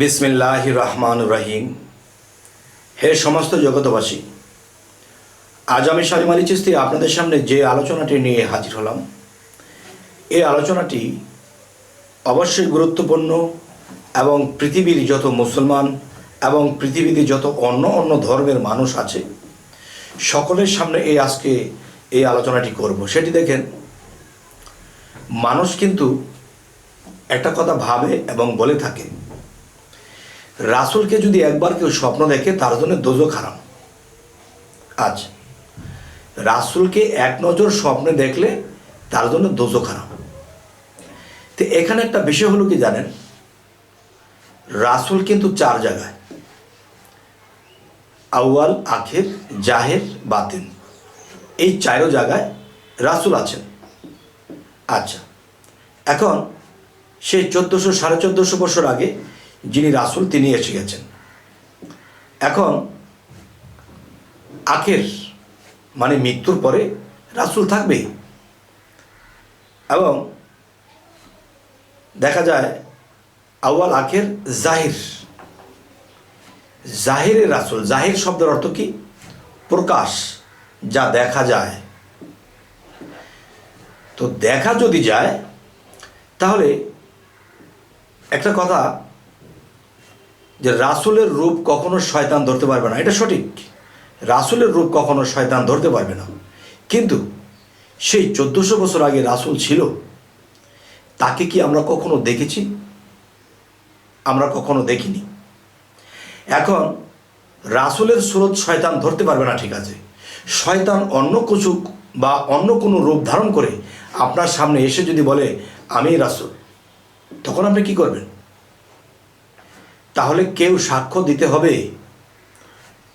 বিসমিল্লাহ রহমান রহিম হে সমস্ত জগতবাসী আজ আমি আলী চিস্তি আপনাদের সামনে যে আলোচনাটি নিয়ে হাজির হলাম, এই আলোচনাটি অবশ্যই গুরুত্বপূর্ণ এবং পৃথিবীর যত মুসলমান এবং পৃথিবীতে যত অন্য অন্য ধর্মের মানুষ আছে, সকলের সামনে এই আজকে এই আলোচনাটি করব। সেটি দেখেন, মানুষ কিন্তু একটা কথা ভাবে এবং বলে থাকে রাসুলকে যদি একবার কেউ স্বপ্ন দেখে, তার জন্য দোজো খারাপ আজ, রাসুলকে এক নজর স্বপ্নে দেখলে, তার জন্য দোজো খারাপ তো এখানে একটা বিষয় হলো কি জানেন? রাসুল কিন্তু চার জায়গায়। আউয়াল, আখের, জাহের বাতিন এই চারো জায়গায় রাসুল আছেন। আচ্ছা এখন সেই চোদ্দোশো, সাড়ে চোদ্দোশো বছর আগে যিনি রাসুল, তিনি এসে গেছেন। এখন আখের মানে মৃত্যুর পরে রাসুল থাকবেই। এবং দেখা যায়, আউয়াল আখের জাহির। জাহিরের রাসুল, জাহির শব্দের অর্থ কি? প্রকাশ, যা দেখা যায়। তো দেখা যদি যায়, তাহলে একটা কথা যে রাসুলের রূপ কখনো শয়তান ধরতে পারবে না। এটা সঠিক। রাসুলের রূপ কখনো শয়তান ধরতে পারবে না। কিন্তু সেই চোদ্দোশো বছর আগে রাসুল ছিল, তাকে কি আমরা কখনো দেখেছি? আমরা কখনো দেখিনি। এখন রাসুলের স্রোত শয়তান ধরতে পারবে না, ঠিক আছে। শয়তান অন্য কিছু বা অন্য কোনো রূপ ধারণ করে আপনার সামনে এসে যদি বলে, আমি রাসুল, তখন আপনি কি করবেন? তাহলে কেউ সাক্ষ্য দিতে হবে।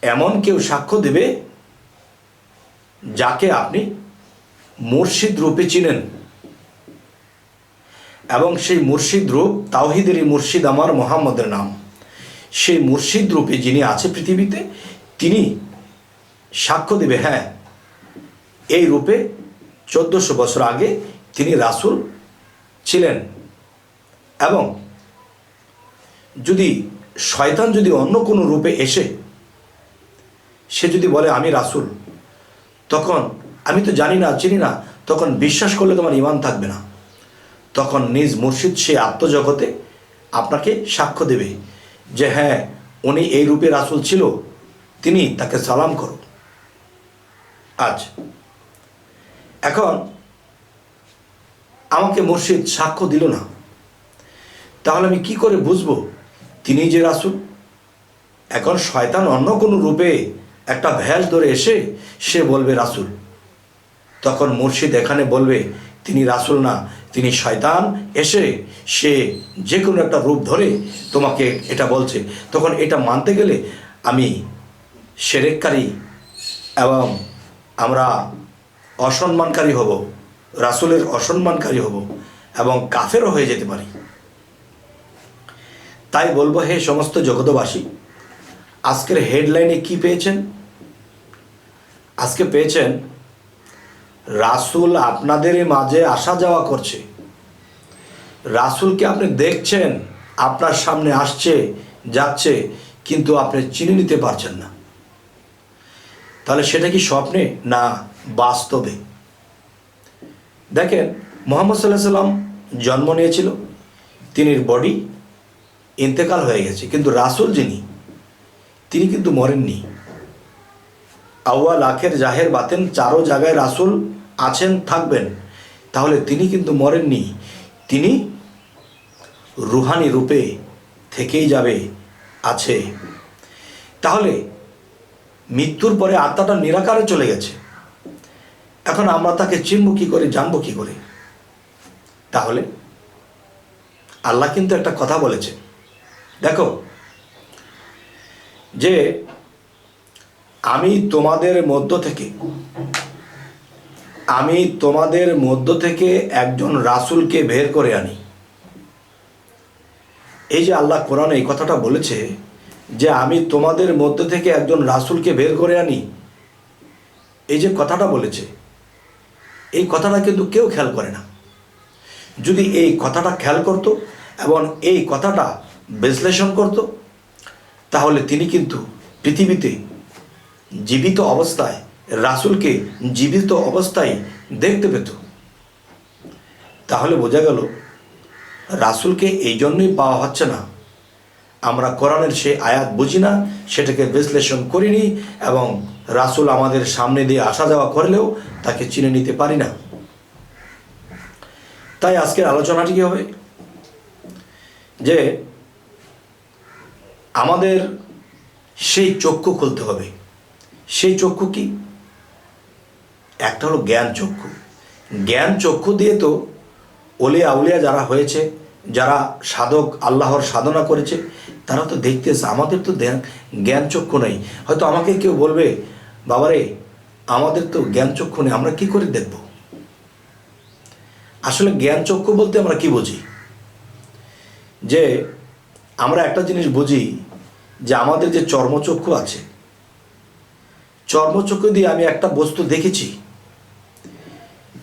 এমন কেউ সাক্ষ্য দেবে যাকে আপনি মুর্শিদ রূপে চিনেন। এবং সেই মুর্শিদ রূপ তাওহিদেরই মুর্শিদ আমার মোহাম্মদের নাম। সেই মুর্শিদ রূপে যিনি আছে পৃথিবীতে, তিনি সাক্ষ্য দেবে হ্যাঁ। এই রূপে চোদ্দোশো বছর আগে তিনি রাসুল ছিলেন। এবং যদি শয়তান যদি অন্য কোনো রূপে এসে সে যদি বলে, আমি রাসুল, তখন, আমি তো জানি না, চিনি না, তখন বিশ্বাস করলে তোমার ইমান থাকবে না। তখন নিজ মুর্শিদ সে আত্মজগতে আপনাকে সাক্ষ্য দেবে যে হ্যাঁ উনি এই রূপে রাসুল ছিল, তিনি তাকে সালাম করো আজ, এখন আমাকে মুর্শিদ সাক্ষ্য দিল না। তাহলে আমি কি করে বুঝব তিনি যে রাসুল, এখন শয়তান অন্য কোনো রূপে একটা ভ্যাল ধরে এসে সে বলবে রাসুল। তখন মুর্শিদ এখানে বলবে, তিনি রাসুল না, তিনি শয়তান। এসে সে যে কোনো একটা রূপ ধরে তোমাকে এটা বলছে। তখন এটা মানতে গেলে আমি সেরেককারী এবং আমরা অসম্মানকারী হব, রাসুলের অসম্মানকারী হব এবং কাফেরও হয়ে যেতে পারি। তাই বলব, হে সমস্ত জগতবাসী আজকের হেডলাইনে কি পেয়েছেন? আজকে পেয়েছেন, রাসুল আপনাদের মাঝে আসা যাওয়া করছে। রাসুলকে আপনি দেখছেন, আপনার সামনে আসছে, যাচ্ছে, কিন্তু আপনি চিনে নিতে পারছেন না। তাহলে সেটা কি স্বপ্নে না বাস্তবে? দেখেন, মোহাম্মদ সাল্লাহ সাল্লাম জন্ম নিয়েছিল তিনি বডি ইন্তেকাল হয়ে গেছে। কিন্তু রাসুল যিনি, তিনি কিন্তু মরেননি। আউয়াল আখের জাহের বাতেন চারো জায়গায় রাসুল আছেন, থাকবেন। তাহলে তিনি কিন্তু মরেননি। তিনি রুহানি রূপে থেকেই যাবে, আছে। তাহলে মৃত্যুর পরে আত্মাটা নিরাকারে চলে গেছে। এখন আমরা তাকে চিনব কী করে, জানব কী করে? তাহলে আল্লাহ কিন্তু একটা কথা বলেছে দেখো, যে আমি তোমাদের মধ্য থেকে, আমি তোমাদের মধ্য থেকে একজন রাসুলকে বের করে আনি। এই যে আল্লাহ কোরআন এই কথাটা বলেছে যে আমি তোমাদের মধ্য থেকে একজন রাসুলকে বের করে আনি, এই যে কথাটা বলেছে, এই কথাটা কিন্তু কেউ খেয়াল করে না। যদি এই কথাটা খেয়াল করতো এবং এই কথাটা বিশ্লেষণ করত, তাহলে তিনি কিন্তু পৃথিবীতে জীবিত অবস্থায়, রাসূলকে জীবিত অবস্থায় দেখতে পেত। তাহলে বোঝা গেল, রাসূলকে এই জন্যই পাওয়া হচ্ছে না। আমরা কোরআনের সে আয়াত বুঝি না, সেটাকে বিশ্লেষণ করিনি এবং রাসূল আমাদের সামনে দিয়ে আসা যাওয়া করলেও তাকে চিনে নিতে পারি না। তাই আজকের আলোচনাটি কি হবে? যে আমাদের সেই চক্ষু খুলতে হবে। সেই চক্ষু কি? একটা হলো জ্ঞান চক্ষু। জ্ঞান চক্ষু দিয়ে তো ওলিয়া আউলিয়া যারা হয়েছে, যারা সাধক, আল্লাহর সাধনা করেছে, তারা তো দেখতেছে আমাদের তো জ্ঞান চক্ষু নেই। হয়তো আমাকে কেউ বলবে, বাবারে, আমাদের তো জ্ঞান চক্ষু নেই, আমরা কি করে দেখব? আসলে জ্ঞান চক্ষু বলতে আমরা কি বুঝি? যে আমরা একটা জিনিস বুঝি যে আমাদের যে চর্মচক্ষু আছে, চর্মচক্ষু দিয়ে আমি একটা বস্তু দেখেছি।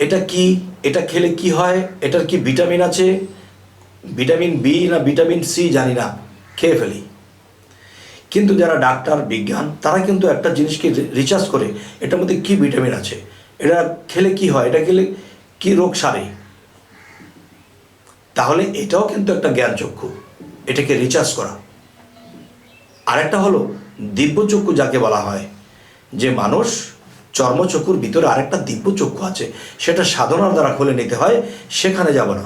এটা কি, এটা খেলে কি হয়, এটার কি ভিটামিন আছে, ভিটামিন বি না ভিটামিন সি জানি না, খেয়ে ফেলি। কিন্তু যারা ডাক্তার, বিজ্ঞান, তারা কিন্তু একটা জিনিসকে রিচার্জ করে, এটার মধ্যে কি ভিটামিন আছে, এটা খেলে কি হয়, এটা খেলে কি রোগ সারে। তাহলে এটাও কিন্তু একটা জ্ঞানচক্ষু, এটাকে রিচার্জ করা। আরেকটা হলো দিব্যচক্ষু যাকে বলা হয়। যে মানুষ চর্মচক্ষুর ভিতরে আরেকটা দিব্যচক্ষু আছে, সেটা সাধনার দ্বারা খুলে নিতে হয়, সেখানে যাব না।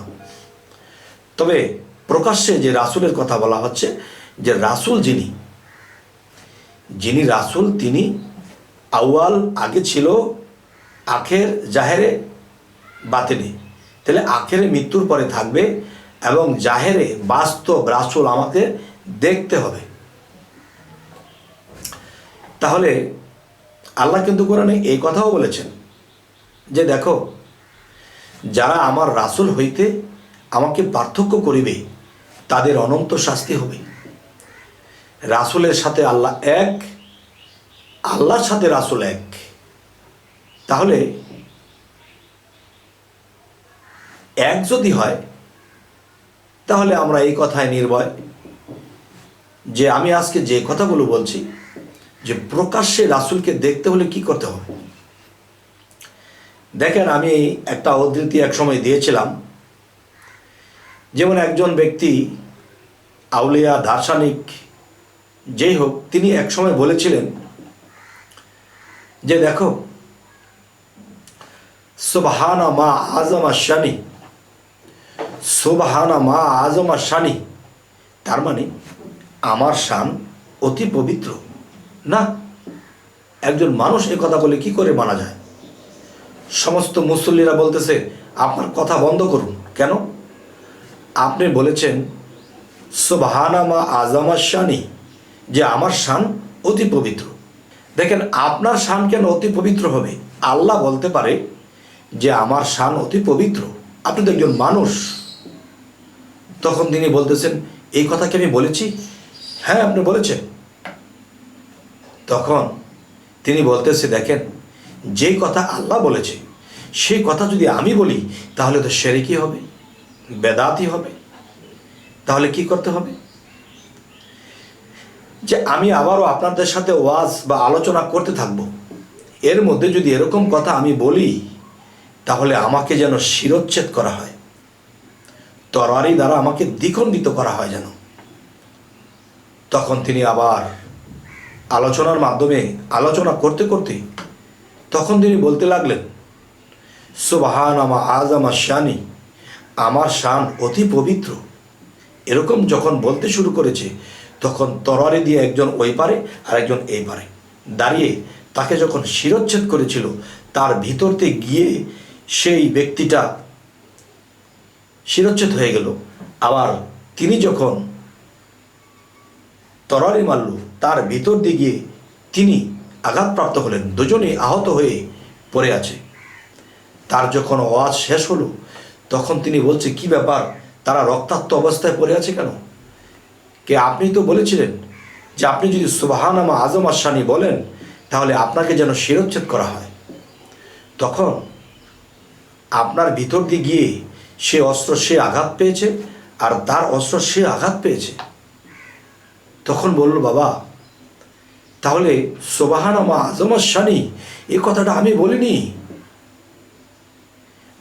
তবে প্রকাশ্যে যে রাসূলের কথা বলা হচ্ছে, যে রাসূল যিনি যিনি রাসূল, তিনি আউয়াল আগে ছিল আখের জাহেরে বাতিনি তাহলে আখেরে মৃত্যুর পরে থাকবে এবং জাহেরে বাস্তব রাসুল আমাকে দেখতে হবে। তাহলে আল্লাহ কিন্তু কোরআনে এই কথাও বলেছেন যে দেখো, যারা আমার রাসূল হইতে আমাকে পার্থক্য করিবে, তাদের অনন্ত শাস্তি হবে। রাসূলের সাথে আল্লাহ এক, আল্লাহর সাথে রাসুল এক। তাহলে এক যদি হয়, তাহলে আমরা এই কথায় নির্ভয় যে আমি আজকে যে কথাগুলো বলছি যে প্রকাশ্যে রাসূলকে দেখতে হলে কি করতে হবে? দেখেন, আমি একটা উদ্ধৃতি এক সময় দিয়েছিলাম। যেমন একজন ব্যক্তি, আউলিয়া, দার্শনিক, যেই হোক, তিনি এক সময় বলেছিলেন যে, দেখো, সুবহানা মা আজমা শানি, সুবহানা মা আজমা শানি, তার মানে আমার শান অতি পবিত্র। না, একজন মানুষ এ কথা বলে কি করে মানা যায়? সমস্ত মুসল্লিরা বলতেছে, আপনার কথা বন্ধ করুন। কেন? আপনি বলেছেন সুবহানা মা আজমা শানি যে আমার শান অতি পবিত্র। দেখেন, আপনার শান কেন অতি পবিত্র হবে? আল্লাহ বলতে পারে যে আমার শান অতি পবিত্র। আপনি তো একজন মানুষ। তখন তিনি বলতেছেন, এই কথা কি আমি বলেছি? হ্যাঁ আপনি বলেছেন। তখন তিনি বলতেছে, দেখেন, যেই কথা আল্লাহ বলেছে, সেই কথা যদি আমি বলি, তাহলে তো সেরেকি হবে বেদাতি হবে। তাহলে কি করতে হবে? যে আমি আবারও আপনাদের সাথে ওয়াজ বা আলোচনা করতে থাকব, এর মধ্যে যদি এরকম কথা আমি বলি, তাহলে আমাকে যেন শিরোচ্ছেদ করা হয় তরবারি দ্বারা আমাকে দ্বিখণ্ডিত করা হয় যেন। তখন তিনি আবার আলোচনার মাধ্যমে আলোচনা করতে করতে তখন তিনি বলতে লাগলেন সুবাহান আমা আজ আমার শানি, আমার শান অতি পবিত্র। এরকম যখন বলতে শুরু করেছে, তখন তরবারি দিয়ে একজন ওই পারে আর একজন এই পারে দাঁড়িয়ে তাকে যখন শিরচ্ছেদ করেছিল, তার ভিতরতে গিয়ে সেই ব্যক্তিটা শিরচ্ছেদ হয়ে গেল। আবার তিনি যখন তরবারি মারল তার ভিতর দিয়ে গিয়ে তিনি আঘাতপ্রাপ্ত হলেন। দুজনেই আহত হয়ে পড়ে আছে। তার যখন আওয়াজ শেষ হলো, তখন তিনি বলছে, কি ব্যাপার? তারা রক্তাক্ত অবস্থায় পড়ে আছে কেন? কে আপনি তো বলেছিলেন যে আপনি যদি সুবাহানামা আজম আসানি বলেন, তাহলে আপনাকে যেন শিরচ্ছেদ করা হয়। তখন আপনার ভিতর দিয়ে গিয়ে সে অস্ত্র, সে আঘাত পেয়েছে আর তার অস্ত্র সে আঘাত পেয়েছে। তখন বলল, বাবা তাহলে সোবাহান আমা আজমত শানি এ কথাটা আমি বলিনি।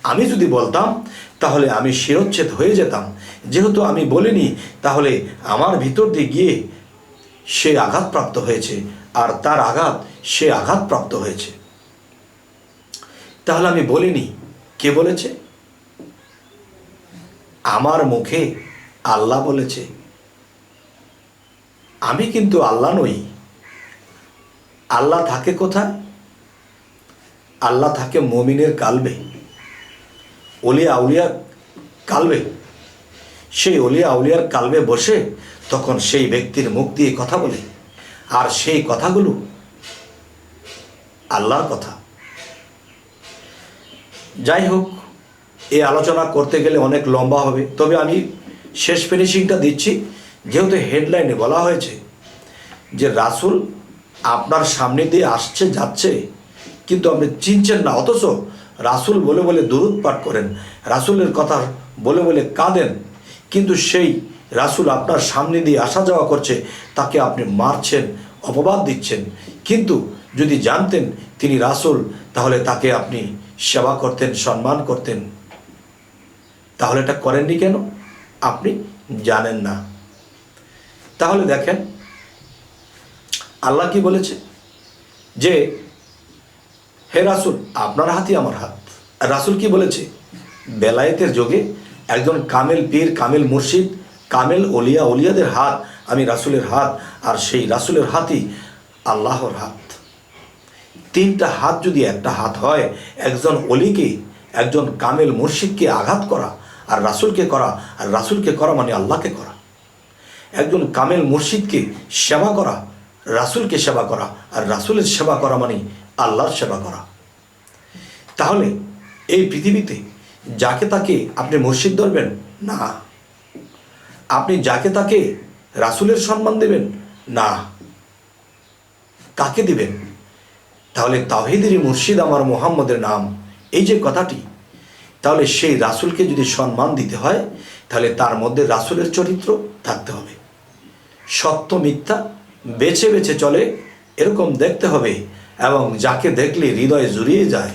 আমি যদি বলতাম, তাহলে আমি শিরোচ্ছেদ হয়ে যেতাম। যেহেতু আমি বলিনি, তাহলে আমার ভিতর দিয়ে গিয়ে সে আঘাতপ্রাপ্ত হয়েছে, আর তার আঘাত সে আঘাতপ্রাপ্ত হয়েছে। তাহলে আমি বলিনি, কে বলেছে? আমার মুখে আল্লাহ বলেছে। আমি কিন্তু আল্লাহ নই। আল্লাহ থাকে কোথায়? আল্লাহ থাকে মমিনের কালবে। অলিয়া আউলিয়া কালবে। সেই অলিয়া আউলিয়ার কালবে বসে তখন সেই ব্যক্তির মুখ দিয়ে কথা বলে। আর সেই কথাগুলো আল্লাহর কথা। যাই হোক এই আলোচনা করতে গেলে অনেক লম্বা হবে। তবে আমি শেষ ফিনিশিংটা দিচ্ছি। যেহেতু হেডলাইনে বলা হয়েছে যে রাসুল আপনার সামনে দিয়ে আসছে, যাচ্ছে, কিন্তু আপনি চিনছেন না। অথচ রাসুল বলে বলে দুরুদ পাঠ করেন, রাসুলের কথা বলে বলে কাঁদেন, কিন্তু সেই রাসুল আপনার সামনে দিয়ে আসা যাওয়া করছে, তাকে আপনি মারছেন, অপবাদ দিচ্ছেন। কিন্তু যদি জানতেন তিনি রাসুল, তাহলে তাকে আপনি সেবা করতেন, সম্মান করতেন। তাহলে এটা করেননি কেন? আপনি জানেন না। তাহলে দেখেন আল্লাহ কি বলেছে? যে, হে রাসুল, আপনার হাতই আমার হাত। রাসুল কি বলেছে? বেলায়েতের যোগে একজন কামেল পীর, কামেল মুর্শিদ, কামেল অলিয়া অলিয়াদের হাত, আমি রাসুলের হাত, আর সেই রাসুলের হাতই আল্লাহর হাত। তিনটা হাত যদি একটা হাত হয়, একজন অলিকে একজন কামেল মুর্শিদকে আঘাত করা, আর রাসুলকে করা, আর রাসুলকে করা মানে আল্লাহকে করা। একজন কামেল মুর্শিদকে সেবা করা রাসুলকে সেবা করা আর রাসুলের সেবা করা মানে আল্লাহর সেবা করা। তাহলে এই পৃথিবীতে যাকে তাকে আপনি মসজিদ ধরবেন? না। আপনি যাকে তাকে রাসুলের সম্মান দেবেন? না। কাকে দিবেন? তাহলে তাহিদেরই মুর্শিদ আমার মোহাম্মদের নাম। এই যে কথাটি, তাহলে সেই রাসুলকে যদি সম্মান দিতে হয়, তাহলে তার মধ্যে রাসুলের চরিত্র থাকতে হবে। সত্য মিথ্যা বেছে বেছে চলে, এরকম দেখতে হবে। এবং যাকে দেখলে হৃদয় জুড়িয়ে যায়,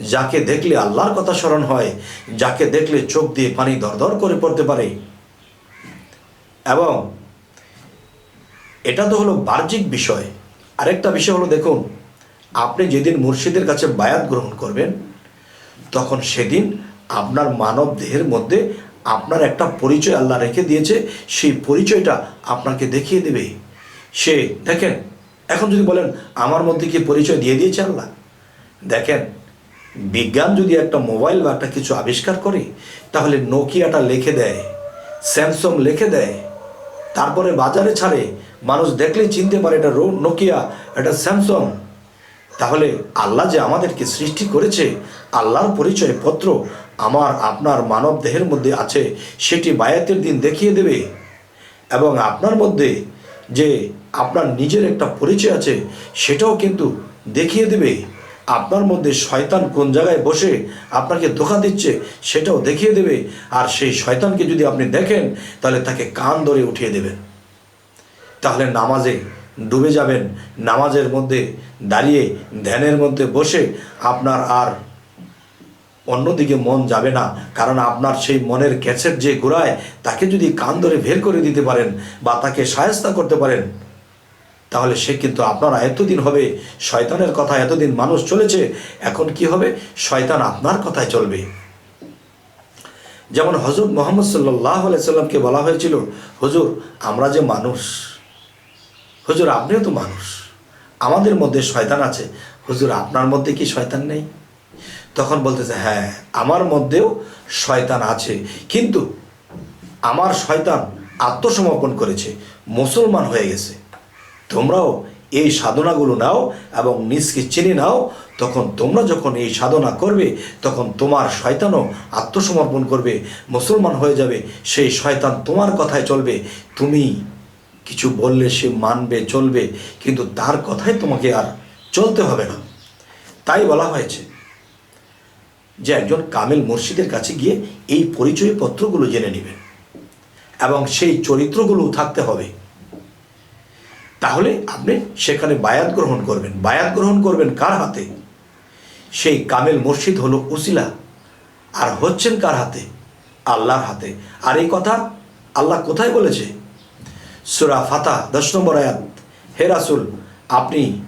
যাকে দেখলে আল্লাহর কথা স্মরণ হয়, যাকে দেখলে চোখ দিয়ে পানি দরদর করে পড়তে পারে। এবং এটা তো হলো বাহ্যিক বিষয়। আরেকটা বিষয় হলো, দেখুন, আপনি যেদিন মুর্শিদের কাছে বায়াত গ্রহণ করবেন, তখন সেদিন আপনার মানব দেহের মধ্যে আপনার একটা পরিচয় আল্লাহ রেখে দিয়েছে। সেই পরিচয়টা আপনাকে দেখিয়ে দেবে। সে, দেখেন, এখন যদি বলেন, আমার মধ্যে কি পরিচয় দিয়ে দিয়েছে আল্লাহ? দেখেন, বিজ্ঞান যদি একটা মোবাইল বা একটা কিছু আবিষ্কার করে, তাহলে নোকিয়াটা লিখে দেয়, স্যামসং লিখে দেয়, তারপরে বাজারে ছাড়ে, মানুষ দেখলেই চিনতে পারে এটা নোকিয়া, এটা স্যামসং। তাহলে আল্লাহ যে আমাদেরকে সৃষ্টি করেছে, আল্লাহর পরিচয় পত্র আমার, আপনার মানব দেহের মধ্যে আছে, সেটি বায়াতের দিন দেখিয়ে দেবে এবং আপনার মধ্যে যে আপনার নিজের একটা পরিচয় আছে, সেটাও কিন্তু দেখিয়ে দেবে। আপনার মধ্যে শয়তান কোন জায়গায় বসে আপনাকে ধোকা দিচ্ছে, সেটাও দেখিয়ে দেবে। আর সেই শয়তানকে যদি আপনি দেখেন, তাহলে তাকে কান ধরে উঠিয়ে দেবেন। তাহলে নামাজে ডুবে যাবেন, নামাজের মধ্যে দাঁড়িয়ে, ধ্যানের মধ্যে বসে আপনার আর অন্যদিকে মন যাবে না, কারণ আপনার সেই মনের ক্যাসেট যে ঘোরায় তাকে যদি কান ধরে বের করে দিতে পারেন বা তাকে সায়স্তা করতে পারেন, তাহলে সে কিন্তু আপনারা এতদিন হবে, শয়তানের কথা এতদিন মানুষ চলেছে, এখন কি হবে? শয়তান আপনার কথায় চলবে। যেমন হজরত মোহাম্মদ সাল্লাহ সাল্লামকে বলা হয়েছিল, হুজুর, আমরা যে মানুষ, হুজুর, আপনিও তো মানুষ, আমাদের মধ্যে শয়তান আছে, হুজুর, আপনার মধ্যে কি শয়তান নেই? তখন বলতেছে হ্যাঁ আমার মধ্যেও শয়তান আছে। কিন্তু আমার শয়তান আত্মসমর্পণ করেছে, মুসলমান হয়ে গেছে। তোমরাও এই সাধনাগুলো নাও এবং নিজকে চিনে নাও। তখন তোমরা যখন এই সাধনা করবে, তখন তোমার শয়তানও আত্মসমর্পণ করবে, মুসলমান হয়ে যাবে। সেই শয়তান তোমার কথায় চলবে। তুমি কিছু বললে সে মানবে, চলবে, কিন্তু তার কথায় তোমাকে আর চলতে হবে না। তাই বলা হয়েছে। যে একজন কামেল মসজিদের কাছে গিয়ে এই পরিচয় পত্রগুলো জেনে নেবেন। এবং সেই চরিত্রগুলো থাকতে হবে। তাহলে আপনি সেখানে বায়াত গ্রহণ করবেন। বায়াত গ্রহণ করবেন কার হাতে? সেই কামেল মসজিদ হলো উসিলা। আর হচ্ছেন কার হাতে? আল্লাহর হাতে। আর এই কথা আল্লাহ কোথায় বলেছে? সুরা ফাতা দশ নম্বর আয়াত। হে রাসুল, আপনি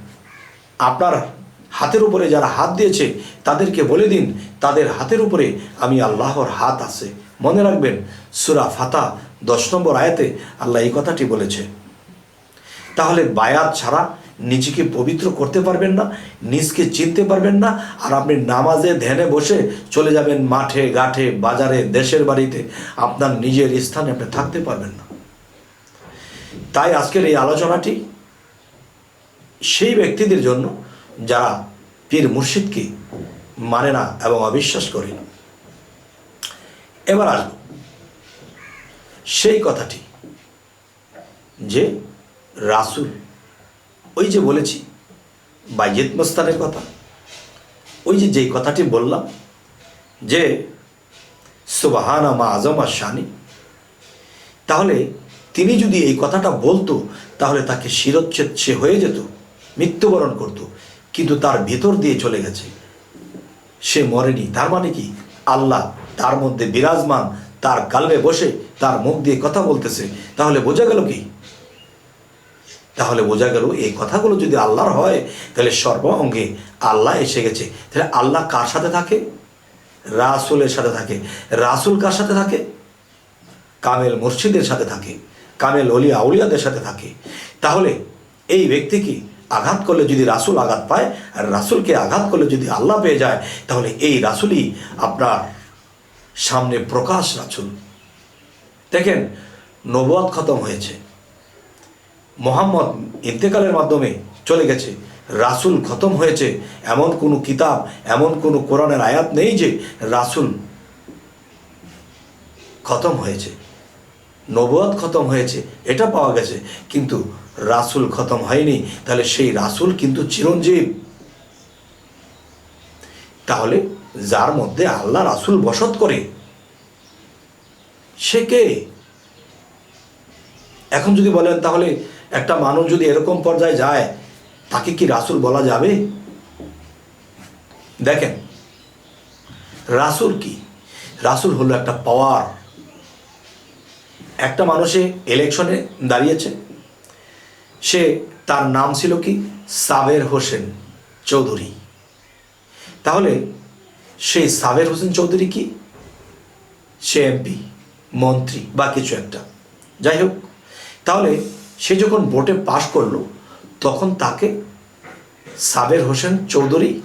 আপনার হাতের উপরে যারা হাত দিয়েছে, তাদেরকে বলে দিন, তাদের হাতের উপরে আমি আল্লাহর হাত আছে। মনে রাখবেন, সুরা ফাতা দশ নম্বর আয়াতে আল্লাহ এই কথাটি বলেছে। তাহলে বায়াত ছাড়া নিজেকে পবিত্র করতে পারবেন না, নিজকে চিনতে পারবেন না, আর আপনি নামাজে ধ্যানে বসে চলে যাবেন মাঠে, ঘাটে, বাজারে, দেশের বাড়িতে, আপনার নিজের স্থানে আপনি থাকতে পারবেন না। তাই আজকের এই আলোচনাটি সেই ব্যক্তিদের জন্য যারা পীর মুর্শিদকে মানে না এবং অবিশ্বাস করে না। এবার আসব। সেই কথাটি যে রাসুল, ওই যে বলেছি, বাইয়েত মস্তানের কথা, ওই যে যেই কথাটি বললাম যে, সুবাহানা মা আজম আর শানি, তাহলে তিনি যদি এই কথাটা বলতো, তাহলে তাকে শিরচ্ছেদ সে হয়ে যেত, মৃত্যুবরণ করত। কিন্তু তার ভিতর দিয়ে চলে গেছে। সে মরেনি। তার মানে কি? আল্লাহ তার মধ্যে বিরাজমান, তার কালবে বসে, তার মুখ দিয়ে কথা বলতেছে। তাহলে বোঝা গেল কি? তাহলে বোঝা গেল এই কথাগুলো যদি আল্লাহর হয়, তাহলে সর্ব অঙ্গে আল্লাহ এসে গেছে। তাহলে আল্লাহ কার সাথে থাকে? রাসুলের সাথে থাকে। রাসুল কার সাথে থাকে? কামেল মসজিদের সাথে থাকে। কামেল অলিয়া আউলিয়াদের সাথে থাকে। তাহলে এই ব্যক্তিকে আঘাত করলে যদি রাসুল আঘাত পায়, আর রাসুলকে আঘাত করলে যদি আল্লাহ পেয়ে যায়, তাহলে এই রাসুলই আপনার সামনে প্রকাশ রাসুল। দেখেন নবদ খতম হয়েছে। মোহাম্মদ ইন্তেকালের মাধ্যমে চলে গেছে। রাসুল খতম হয়েছে। এমন কোনো কিতাব, এমন কোনো কোরআনের আয়াত নেই যে রাসুল খতম হয়েছে। নবদ খতম হয়েছে। এটা পাওয়া গেছে। কিন্তু রাসুল খতম হয়নি, তাহলে সেই রাসুল কিন্তু চিরঞ্জীব। তাহলে যার মধ্যে আল্লাহ রাসুল বসত করে, সে কে? এখন যদি বলেন, তাহলে একটা মানুষ যদি এরকম পর্যায়ে যায়, তাকে কি রাসুল বলা যাবে? দেখেন, রাসুল কি? রাসুল হলো একটা পাওয়ার একটা মানুষে ইলেকশনে দাঁড়িয়েছে সে তার নাম ছিল কি? সাবের হোসেন চৌধুরী। তাহলে সেই সাবের হোসেন চৌধুরী কি? সে এমপি, মন্ত্রী বা কিছু একটা। যাই হোক, তাহলে সে যখন ভোটে পাশ করল, তখন তাকে সাবের হোসেন চৌধুরী,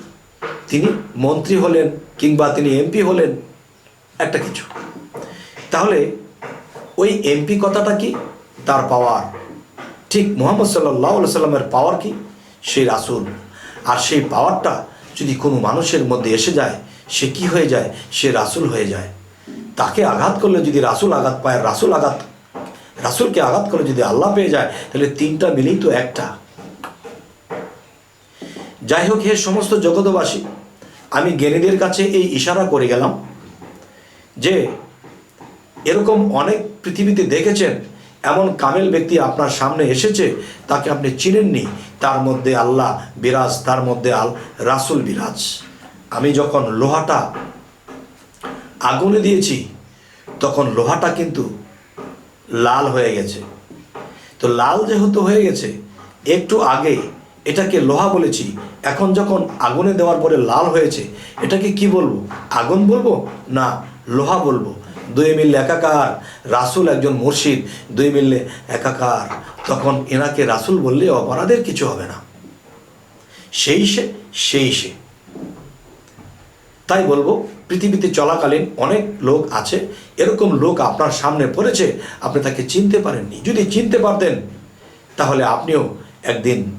তিনি মন্ত্রী হলেন কিংবা তিনি এমপি হলেন, একটা কিছু। তাহলে ওই এমপি কথাটা কি? তার পাওয়ার। ঠিক মোহাম্মদ সাল্লাহ সাল্লামের পাওয়ার কি? সেই রাসুল। আর সেই পাওয়ারটা যদি কোনো মানুষের মধ্যে এসে যায়, সে কি হয়ে যায়? সে রাসুল হয়ে যায়। তাকে আঘাত করলে যদি রাসুল আঘাত পায়, রাসুল আঘাত রাসুলকে আঘাত করলে যদি আল্লাহ পেয়ে যায়, তাহলে তিনটা মিলেই তো একটা। যাই হোক, হে সমস্ত জগতবাসী আমি জ্ঞানীদের কাছে এই ইশারা করে গেলাম যে, এরকম অনেক পৃথিবীতে দেখেছেন এমন কামেল ব্যক্তি আপনার সামনে এসেছে, তাকে আপনি চিনেননি, তার মধ্যে আল্লাহ বিরাজ, তার মধ্যে আল রাসুল বিরাজ। আমি যখন লোহাটা আগুনে দিয়েছি, তখন লোহাটা কিন্তু লাল হয়ে গেছে। তো লাল যেহেতু হয়ে গেছে, একটু আগে এটাকে লোহা বলেছি, এখন যখন আগুনে দেওয়ার পরে লাল হয়েছে, এটাকে কি বলব? আগুন বলব না লোহা বলব? দুই মিললে একাকার, রাসুল একজন মুর্শিদ, দুই মিললে একাকার। তখন এনাকে রাসুল বললে, অপরাধের কিছু হবে না। সেই সে সেই সে। তাই বলব, পৃথিবীতে চলাকালীন অনেক লোক আছে, এরকম লোক আপনার সামনে পড়েছে, আপনি তাকে চিনতে পারেননি। যদি চিনতে পারতেন, তাহলে আপনিও একদিন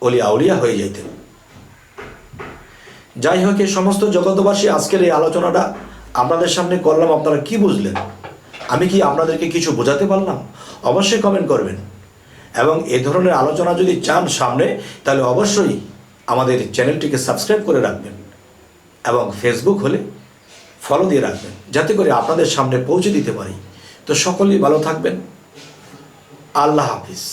অলিয়া উলিয়া হয়ে যেতেন যাই হোক এই সমস্ত জগতবাসী আজকের এই আলোচনাটা আপনাদের সামনে করলাম, আপনারা কি বুঝলেন? আমি কি আপনাদেরকে কিছু বোঝাতে পারলাম? অবশ্যই কমেন্ট করবেন। এবং এ ধরনের আলোচনা যদি চান সামনে, তাহলে অবশ্যই আমাদের চ্যানেলটিকে সাবস্ক্রাইব করে রাখবেন এবং ফেসবুক হলে ফলো দিয়ে রাখবেন, যাতে করে আপনাদের সামনে পৌঁছে দিতে পারি। তো সকলেই ভালো থাকবেন। আল্লাহ হাফিজ।